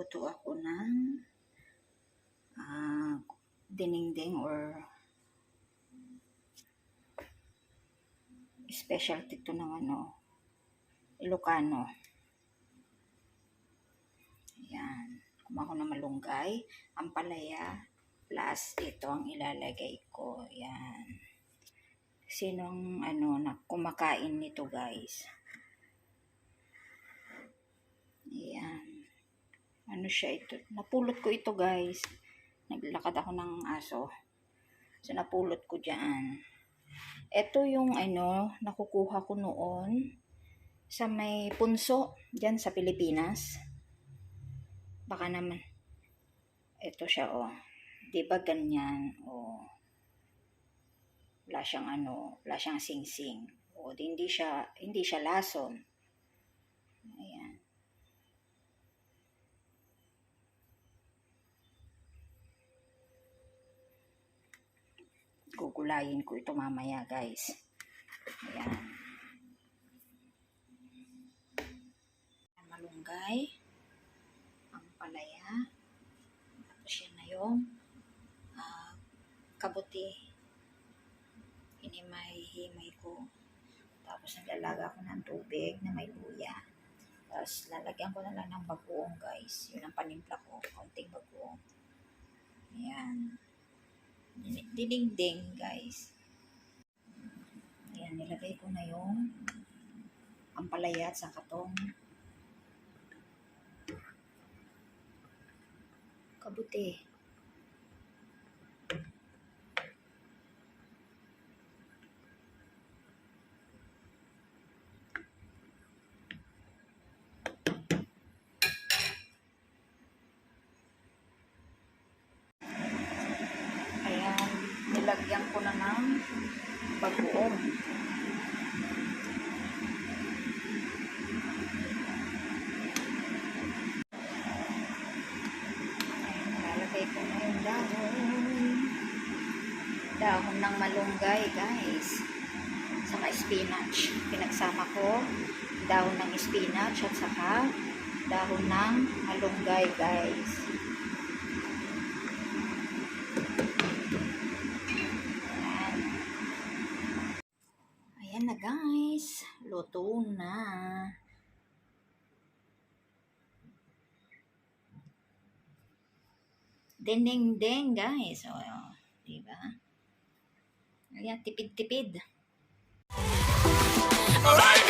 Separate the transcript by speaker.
Speaker 1: Magluluto ako ng ah, dinengdeng or specialty to ng ano, Ilocano. Ayan. Kumuha ko ng malunggay, ampalaya, plus ito ang ilalagay ko. Ayan. Sinong ano na kumakain nito guys? Ayan. Ano siya ito? Napulot ko ito guys. Naglakad ako ng aso. So napulot ko dyan. Ito yung ano, nakukuha ko noon sa may punso dyan sa Pilipinas. Baka naman. Ito siya oh. Di ba ganyan? Oh. Wala siyang ano, wala siyang sing-sing. O, di, hindi siya, hindi siya lason. Gugulayin ko ito mamaya, guys. Ayan. Malunggay. Ang palaya. Tapos yan na yung ah, kabuti. Hinimay-himay ko. Tapos naglalaga ko ng tubig na may luya. Tapos lalagyan ko na lang ng bagoong guys. Yun ang panimpla ko. Kaunting bagoong. Ayan. Dinding guys. Ayan, nilagay ko na yung ampalaya at saka tong kabuti. Ayan, nilagyan ko Ayan, nilalagay ko na yung dahon. Dahon ng malunggay, guys. Saka spinach. Pinagsama ko dahon ng spinach at saka dahon ng malunggay, guys. na guys. Luto na. Dendeng-deng guys. O, o diba? Ayan, tipid-tipid. Alright!